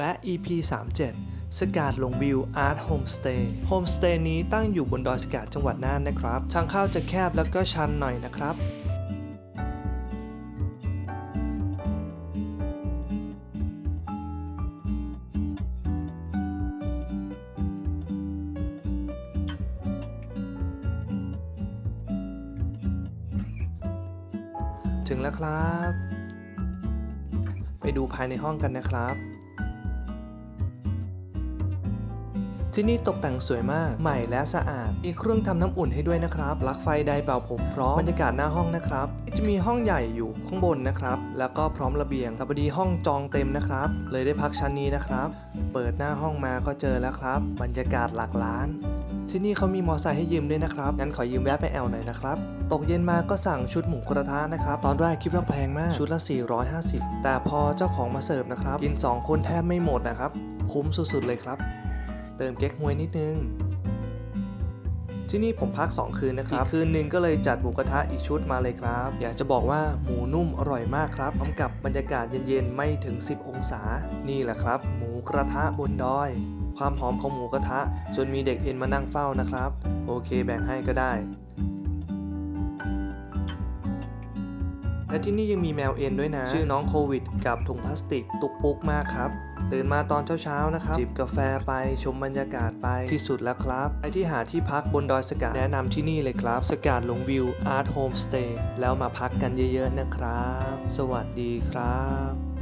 แวะ EP 37 สกาดลงวิวอาร์ตโฮมสเตย์ โฮมสเตย์นี้ตั้งอยู่บนดอยสกาดจังหวัดน่านนะครับ ทางเข้าจะแคบแล้วก็ชันหน่อยนะครับถึงแล้วครับ ไปดูภายในห้องกันนะครับ ที่นี่ตกแต่งสวยมาก ใหม่และสะอาด มีเครื่องทำน้ำอุ่นให้ด้วยนะครับปลั๊กไฟไดร์เป่าผมพร้อมบรรยากาศหน้าห้องนะครับจะมีห้องใหญ่อยู่ข้างบนนะครับ แล้วก็พร้อมระเบียงแต่พอดีห้องจองเต็มนะครับ เลยได้พักชั้นนี้นะครับ เปิดหน้าห้องมาก็เจอแล้วครับ บรรยากาศหลักล้าน ที่นี่เขามีมอไซค์ให้ยืมด้วยนะครับ งั้นขอยืมแวะไปแอลหน่อยนะครับ ตกเย็นมาก็สั่งชุดหมูกระทะนะครับ ตอนแรกคิดว่าแพงมาก ชุดละ 450 แต่พอเจ้าของมาเสิร์ฟนะครับ กิน 2 คนแทบไม่หมดนะครับ คุ้มสุดๆเลยครับ เติมเก๊กฮวยนิดนึง ที่นี่ผมพัก 2 คืนนะครับอีกคืนหนึ่งก็เลยจัดหมูกระทะอีกชุดมาเลยครับ อยากจะบอกว่าหมูนุ่มอร่อยมากครับพร้อมกับบรรยากาศเย็นๆ ไม่ถึง 10 องศา นี่แหละครับ หมูกระทะบนดอย ความหอมของหมูกระทะ จนมีเด็กเอ็นมานั่งเฝ้านะครับ โอเคแบ่งให้ก็ได้ และที่นี่ยังมีแมวเอ็นด้วยนะ ชื่อน้องโควิด กับถุงพลาสติก ตุกปุกมากครับ ตื่นมาตอนเช้าๆนะครับ จิบกาแฟไปชมบรรยากาศไปที่สุดแล้วครับไปที่หาที่พักบนดอยสกาดแนะนำที่นี่เลยครับ สกาดลงวิวอาร์ตโฮมสเตย์แล้วมาพักกันเยอะๆนะครับ สวัสดีครับ